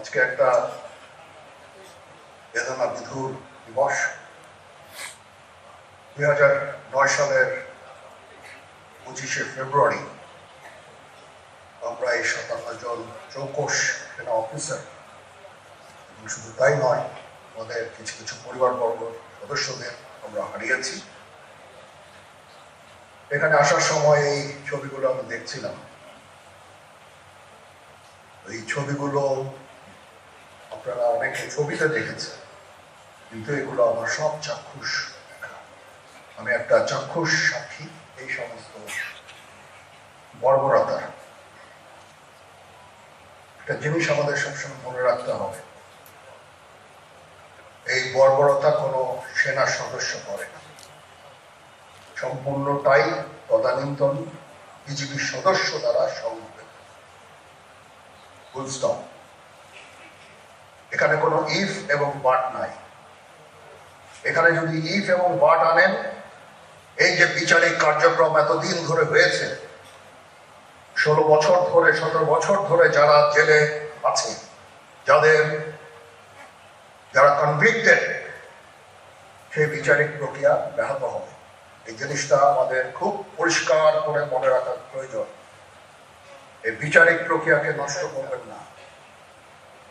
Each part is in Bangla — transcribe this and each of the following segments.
আজকে একটা বেদনা বিধুর দিবস। দুই হাজার নয় সালের পঁচিশে ফেব্রুয়ারি আমরা এই সাতান্ন জন চৌকস সেনা অফিসার, এবং শুধু তাই নয়, আমাদের কিছু কিছু পরিবারবর্গ সদস্যদের আমরা হারিয়েছি। এখানে আসার সময় এই ছবিগুলো আমি দেখছিলাম। এই ছবিগুলো আপনারা অনেকে ছবিতে দেখেছেন, কিন্তু এগুলো আমার সব চাক্ষুষ আমি একটা চাক্ষুষ সাক্ষী, এই সমস্ত বর্বরতার। একটা জিনিস আমাদের সবসময় মনে রাখতে হবে, এই বর্বরতা কোনো সেনা সদস্য করে না। সম্পূর্ণটাই তদানীন্তন বিজেপির সদস্য দ্বারা সংঘটিত ফুল এখানে কোনো ইফ এবং বাট নাই। এখানে যদি ইফ এবং বাট আনেন, এই যে বিচারিক কার্যক্রম এতদিন ধরে হয়েছে, ষোলো বছর ধরে, সতেরো বছর ধরে যারা জেলে আছে, যাদের, যারা কনভিক্টেড সেই বিচারিক প্রক্রিয়া ব্যাহত হবে। এই জিনিসটা আমাদের খুব পরিষ্কার করে মনে রাখার প্রয়োজন। এই বিচারিক প্রক্রিয়াকে নষ্ট করবেন না।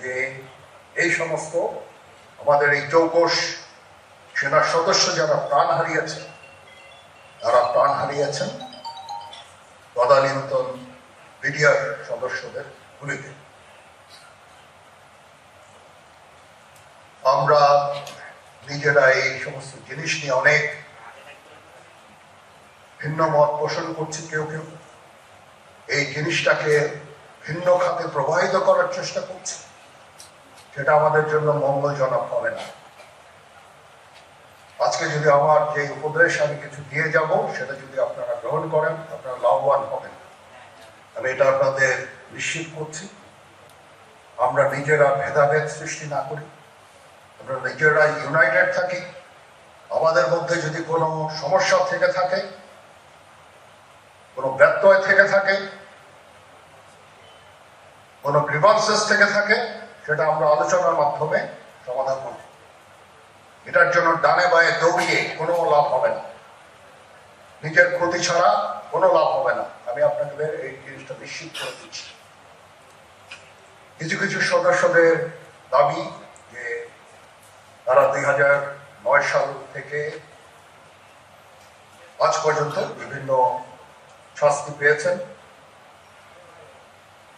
যে এই সমস্ত আমাদের এই চৌকস সেনার সদস্য যারা প্রাণ হারিয়েছেন, তারা প্রাণ হারিয়েছেন, তদানীন্তন বিডিআর সদস্যদের গুলিতে আমরা নিজেরা এই সমস্ত জিনিস নিয়ে অনেক ভিন্ন মত পোষণ করছি কেউ কেউ। এই জিনিসটাকে ভিন্ন খাতে প্রবাহিত করার চেষ্টা করছি। সেটা আমাদের জন্য মঙ্গলজনক হবে না। আজকে যদি আমার যে উপদেশ আমি কিছু দিয়ে যাব, সেটা যদি আপনারা গ্রহণ করেন, আপনারা লাভবান হবেন। আমি এটা আপনাদের নিশ্চিত করছি। আমরা নিজেরা ভেদাভেদ সৃষ্টি না করি। আমরা নিজেরা ইউনাইটেড থাকি। আমাদের মধ্যে যদি কোনো সমস্যা থেকে থাকে, কোনো ব্যত্যয় থেকে থাকে, কোনো গ্রিভান্সেস থেকে থাকে সেটা আমরা আলোচনার মাধ্যমে সমাধান করি এটার জন্য ডানে বায়ে দৌড়িয়ে কোনো লাভ হবে না। নিজের ক্ষতি ছাড়া কোনো লাভ হবে না। আমি আপনাদের এই জিনিসটা নিশ্চিত করে দিচ্ছি। কিছু কিছু সদস্যদের দাবি যে তারা দুই হাজার নয় সাল থেকে আজ পর্যন্ত বিভিন্ন শাস্তি পেয়েছেন।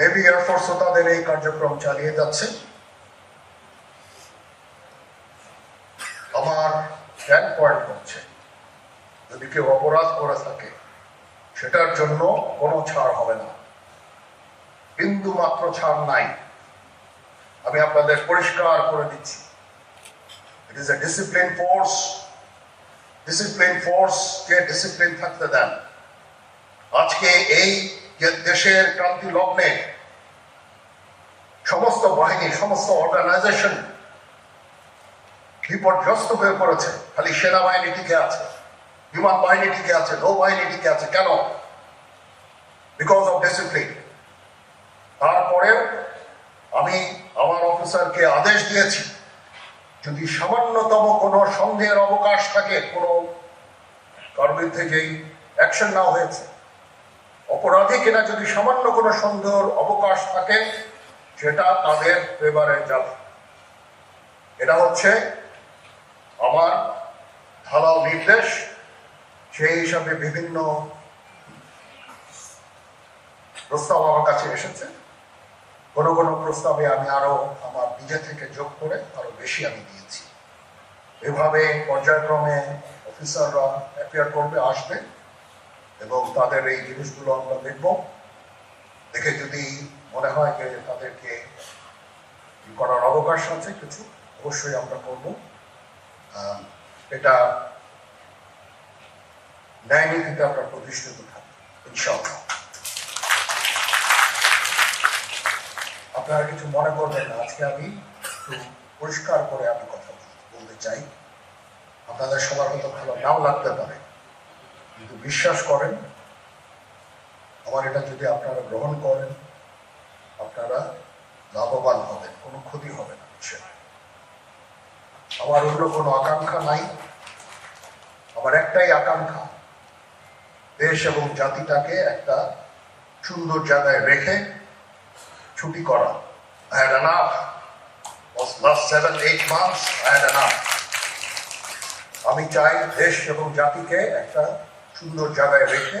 নেভি এয়ারফোর্সও তাদের এই কার্যক্রম চালিয়ে যাচ্ছে। আমার স্ট্যান্ড পয়েন্ট হচ্ছে যদি কেউ অপরাধ করে থাকে, সেটার জন্য কোনো ছাড় হবে না। বিন্দু মাত্র ছাড় নাই। আমি আপনাদের পরিষ্কার করে দিচ্ছি। It is a discipline force discipline force K discipline থাকতে দেন। আজকে এই দেশের ক্রান্তি লগ্নে সমস্ত বাহিনী, সমস্ত অর্গানাইজেশন বিপর্যস্ত হয়ে পড়েছে। খালি সেনাবাহিনী টিকে আছে, বিমান বাহিনী টিকে আছে, নৌবাহিনী টিকে আছে। কেন? বিকজ অফ ডিসিপ্লিন তারপরে আমি আমার অফিসারকে আদেশ দিয়েছি, যদি সামান্যতম কোনো সন্দেহের অবকাশ থাকে, কোনো কার বিরুদ্ধে যেই অ্যাকশন নেওয়া হয়েছে। অপরাধী কিনা যদি সামান্য কোনো সন্দেহের অবকাশ থাকে সেটা তাদের ফেভারে যাবে। এটা হচ্ছে আমার ঢালাও নির্দেশ, সেই হিসাবে বিভিন্ন প্রস্তাব আমার কাছে এসেছে। কোন কোন প্রস্তাবে আমি আরও আমার নিজে থেকে যোগ করে আরও বেশি আমি দিয়েছি। এভাবে পর্যায়ক্রমে অফিসাররা অ্যাপিয়ার করবে, আসবে, এবং তাদের এই জিনিসগুলো আমরা দেখব। দেখে যদি মনে হয় যে তাদেরকে করার অবকাশ আছে কিছু, অবশ্যই আমরা করব। এটা ন্যায় নীতিতে আমরা প্রতিষ্ঠিত থাকি ইনশাআল্লাহ। আপনারা কিছু মনে করবেন না, আজকে আমি একটু পরিষ্কার করে আমি কথা বলতে চাই। আপনাদের সবার হয়তো ভালো নাও লাগতে পারে, কিন্তু বিশ্বাস করেন আমার এটা যদি আপনারা গ্রহণ করেন, আপনারা লাভবান হবেন, কোনো ক্ষতি হবে না? আমার অন্য কোনো আকাঙ্ক্ষা নাই আমার একটাই আকাঙ্ক্ষা, দেশ এবং জাতিটাকে একটা সুন্দর জায়গায় রেখে ছুটি করা. আমি চাই দেশ এবং জাতিকে একটা সুন্দর জায়গায় রেখে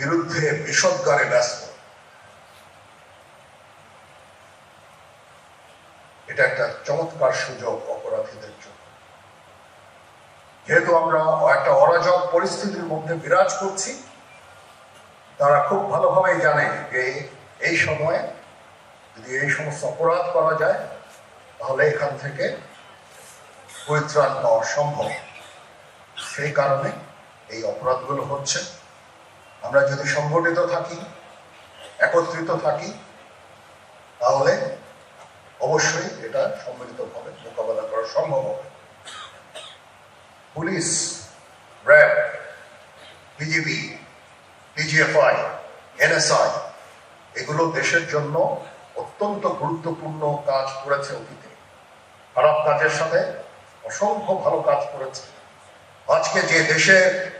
বিরুদ্ধে বিষদগারে ব্যস্ত। এটা একটা চমৎকার সুযোগ অপরাধীদের জন্য। যেহেতু আমরা একটা অরাজক পরিস্থিতির মধ্যে বিরাজ করছি, তারা খুব ভালোভাবেই জানে যে এই সময়ে যদি এই সমস্ত অপরাধ করা যায়, তাহলে এখান থেকে পরিত্রাণ পাওয়া সম্ভব। সেই কারণে এই অপরাধগুলো হচ্ছে। আমরা যদি সংগঠিত থাকি, একত্রিত থাকি, তাহলে অবশ্যই এটা সম্মিলিতভাবে মোকাবেলা করা সম্ভব হবে। Police, RAB BJP DGFI, NSI, এগুলো দেশের জন্য অত্যন্ত গুরুত্বপূর্ণ কাজ করেছে অতীতে। খারাপ কাজের সাথে অসংখ্য ভালো কাজ করেছে। আজকে যে দেশের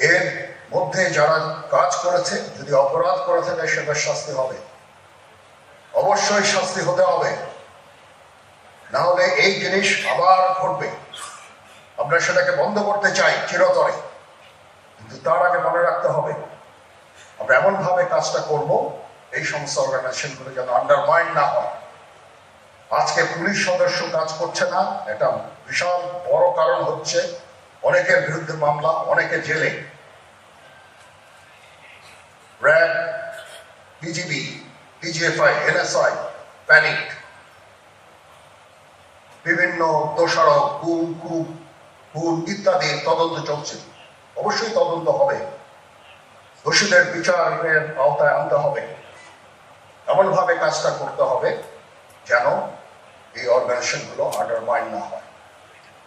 এর মধ্যে যারা কাজ করেছে, যদি অপরাধ করে থাকে, সেটা শাস্তি হবে। অবশ্যই শাস্তি হতে হবে। না হলে এই জিনিস আবার ঘটবে। আমরা সেটাকে বন্ধ করতে চাই চিরতরে। কিন্তু তার আগে মনে রাখতে হবে, আমরা এমন ভাবে কাজটা করব, এই সমস্ত অর্গানাইজেশনগুলো যেন আন্ডারমাইন্ড না হয়। আজকে পুলিশ সদস্য কাজ করছে না, এটা বিশাল বড় কারণ হচ্ছে। অনেকের বিরুদ্ধে মামলা, অনেকে জেলে। RAB, BGB DGFI NSI, panic. বিভিন্ন দোষারোপ, গুম ইত্যাদি তদন্ত চলছে। অবশ্যই তদন্ত হবে। দোষীদের বিচারের আওতায় আনতে হবে। এমনভাবে কাজটা করতে হবে যেন এই অর্গানাইজেশনগুলো আন্ডারমাইন না হয়।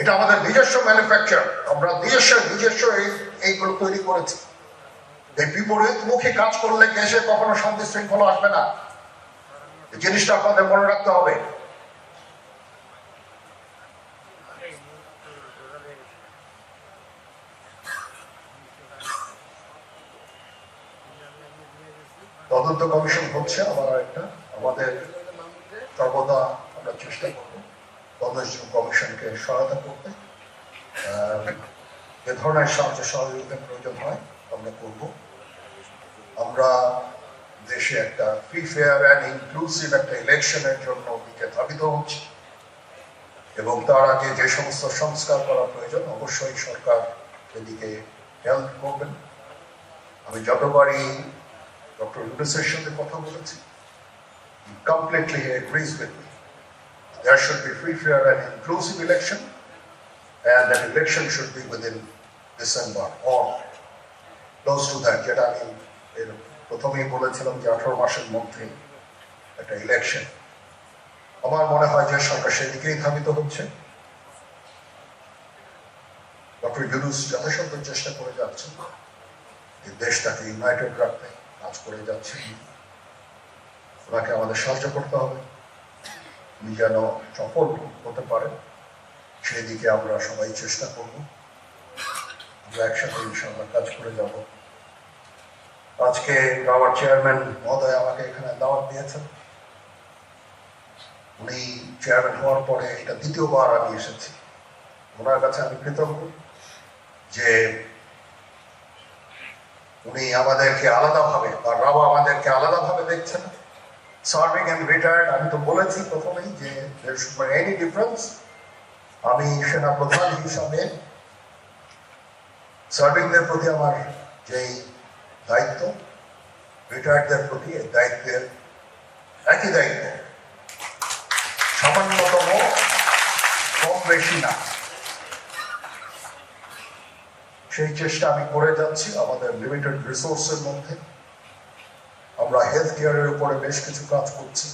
এটা আমাদের নিজস্ব ম্যানুফ্যাকচার আমরা নিজস্ব নিজস্ব এই- এইগুলো তৈরি করেছি। এই বিপরীতমুখী কাজ করলে দেশে কখনো শান্তি শৃঙ্খলা আসবে না। জিনিসটা আপনাদের মনে রাখতে হবে। তদন্ত কমিশন হচ্ছে আমার একটা আমাদের সর্বদা আমরা চেষ্টা করব। তদন্ত কমিশনকে সহায়তা করতে যে ধরনের সাহায্য সহযোগিতার প্রয়োজন হয়, আমরা করব। আমরা দেশে একটা ফ্রি ফেয়ার অ্যান্ড ইনক্লুসিভ একটা ইলেকশনের জন্য দিকে ধাবিত হচ্ছে এবং তার আগে যে সমস্ত সংস্কার করা প্রয়োজন, অবশ্যই সরকার এদিকে হেল্প করবেন। আমি যতবারই ডক্টর ইউনুসের সাথে কথা বলেছি completely agrees with me there should be free, fair and inclusive election and that election should be within December or close to that. যেটা আমি এর প্রথমেই বলেছিলাম যে আঠারো মাসের মধ্যে একটা ইলেকশন আমার মনে হয় যে সরকার সেদিকেই ধাবিত হচ্ছে। ডক্টর ইউনুস যথাসাধ্য চেষ্টা করে যাচ্ছেন। এই দেশটাকে ইউনাইটেড রাখতে কাজ করে যাচ্ছে ওনাকে আমাদের সাহায্য করতে হবে। যেন সফল হতে পারেন সেই দিকে আমরা সবাই চেষ্টা করব। আমরা একসাথে ইনশাআল্লাহ কাজ করে যাব। আজকে আমার চেয়ারম্যান মহোদয় আমাকে এখানে দাওয়াত দিয়েছেন। উনি চেয়ারম্যান হওয়ার পরে এটা দ্বিতীয়বার আমি এসেছি। ওনার কাছে আমি কৃতজ্ঞ যে উনি আমাদেরকে আলাদাভাবে বা রাবা আমাদেরকে আলাদাভাবে দেখছেন। সার্ভিং এন্ড রিটায়ার্ড আমি তো বলেছি প্রথমেই যে এনি ডিফারেন্স আমি সেনা প্রধান হিসাবে সার্ভিংদের প্রতি আমার যেই দায়িত্ব রিটায়ার্ডদের প্রতি দায়িত্বের একই দায়িত্ব। সামান্যতম কম বেশি না। সেই চেষ্টা আমি করে যাচ্ছি আমাদের লিমিটেড রিসোর্সের মধ্যে। আমরা হেলথ কেয়ারের উপরে বেশ কিছু কাজ করছি।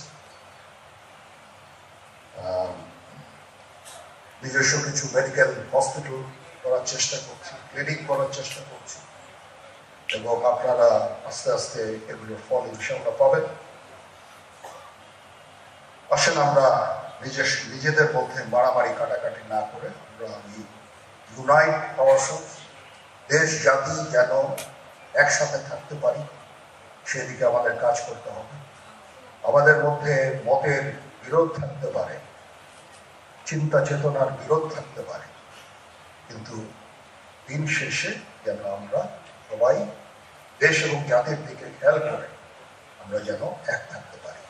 নিজস্ব কিছু মেডিকেল হসপিটাল করার চেষ্টা করছি ক্লিনিক করার চেষ্টা করছি এবং আপনারা আস্তে আস্তে এগুলোর ফল ইনশাল্লাহ পাবেন। আসেন আমরা নিজের, নিজেদের মধ্যে মারামারি কাটাকাটি না করে আমরা আমি ইউনাইট আওয়ারসেলস দেশ জাতি যেন একসাথে থাকতে পারি। সেদিকে আমাদের কাজ করতে হবে। আমাদের মধ্যে মতের বিরোধ থাকতে পারে, চিন্তা চেতনার বিরোধ থাকতে পারে, কিন্তু দিন শেষে যেন আমরা সবাই দেশ এবং জাতির দিকে খেয়াল করে, আমরা যেন এক থাকতে পারি।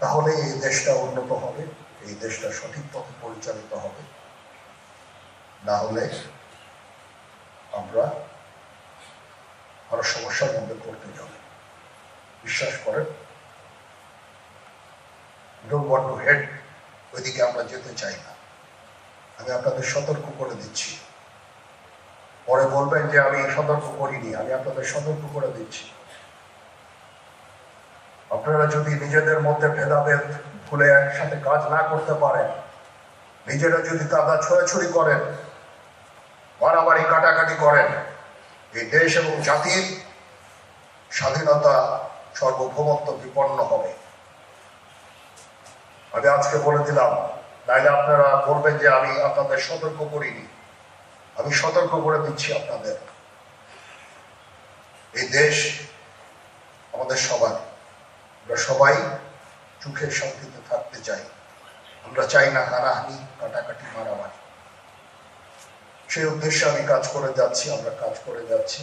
তাহলে এই দেশটা উন্নত হবে, এই দেশটা সঠিক পথে পরিচালিত হবে। না হলে আমরা সমস্যার মধ্যে পড়তে যাবে বিশ্বাস করেন। ডোন্ট ওয়ান্ট টু হেড ওইদিকে আমরা যেতে চাই না। আমি আপনাদের সতর্ক করে দিচ্ছি। পরে বলবেন যে আমি সতর্ক করিনি, আমি আপনাদের সতর্ক করে দিচ্ছি। আপনারা যদি নিজেদের মধ্যে ভেদাভেদ ভুলে একসাথে কাজ না করতে পারেন, নিজেরা যদি কাদা ছোড়াছুড়ি করেন মারামারি কাটাকাটি করেন, এই দেশ এবং জাতির স্বাধীনতা সার্বভৌমত্ব বিপন্ন হবে। আমি আজকে বলে দিলাম, নাইলে আপনারা বলবেন যে আমি আপনাদের সতর্ক করিনি। আমি সতর্ক করে দিচ্ছি আপনাদের। এই দেশ আমাদের সবার। আমরা সবাই সুখে শান্তিতে থাকতে চাই। আমরা চাই না হানাহানি, কাটাকাটি, মারামারি। সেই উদ্দেশ্যে আমি কাজ করে যাচ্ছি, আমরা কাজ করে যাচ্ছি।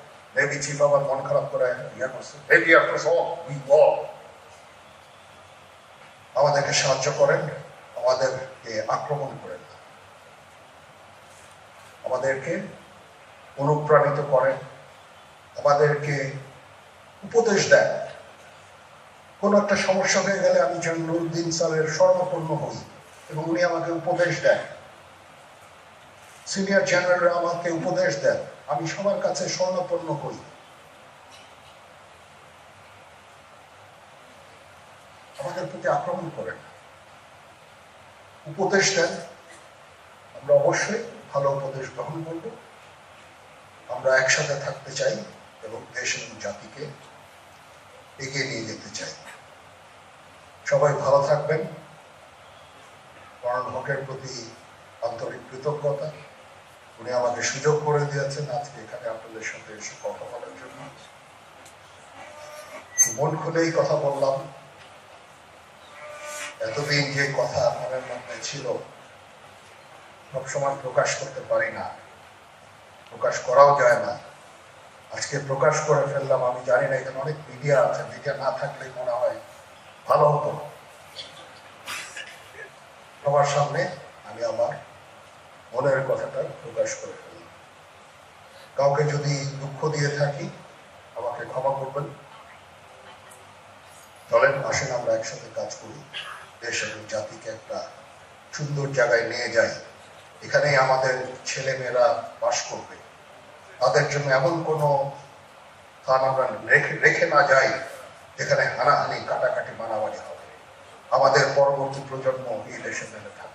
navy chief আমার মন খারাপ করে ইয়া করছে নেভি এয়ারফোর্স অল উই আমাদেরকে সাহায্য করেন, আমাদেরকে আক্রমণ করেন। আমাদেরকে অনুপ্রাণিত করেন, আমাদেরকে উপদেশ দেন। কোনো একটা সমস্যা হয়ে গেলে আমি যেন নুরুদ্দিন স্যারের স্বর্ণপূর্ণ হই এবং উনি আমাকে উপদেশ দেন। সিনিয়র জেনারেলরা আমাকে উপদেশ দেন। আমি সবার কাছে স্বর্ণপন্ন হই আমাদের প্রতি আক্রমণ করেন। উপদেশ দেন। আমরা অবশ্যই ভালো উপদেশ গ্রহণ করব। আমরা একসাথে থাকতে চাই এবং দেশ এবং জাতিকে এগিয়ে নিয়ে যেতে চাই। সবাই ভালো থাকবেন। করণ হকের প্রতি আন্তরিক কৃতজ্ঞতা। উনি আমাকে সুযোগ করে দিয়েছেন। আজকে এখানে আপনাদের সাথে এসে কথা বলার জন্য। মন খুলেই কথা বললাম। এতদিন যে কথা মনের মধ্যে ছিল, সবসময় প্রকাশ করতে পারি না। প্রকাশ করাও যায় না। আজকে প্রকাশ করে ফেললাম, আমি জানি না, এখানে অনেক মিডিয়া আছে, মিডিয়া না থাকলে মনে হয় ভালো হতো। সবার সামনে আমি আমার মনের কথাটা প্রকাশ করে ফেললাম কাউকে যদি দুঃখ দিয়ে থাকি, আমাকে ক্ষমা করবেন। চলেন, আসেন, আমরা একসাথে কাজ করি। দেশ এবং জাতিকে একটা সুন্দর জায়গায় নিয়ে যাই। এখানেই আমাদের ছেলে মেয়েরা বাস করবে। তাদের জন্য এমন কোনো স্থান আমরা রেখে রেখে না যাই, যেখানে হানাহানি, কাটাকাটি, মারামারি হবে। আমাদের পরবর্তী প্রজন্ম এই দেশে মেলে না।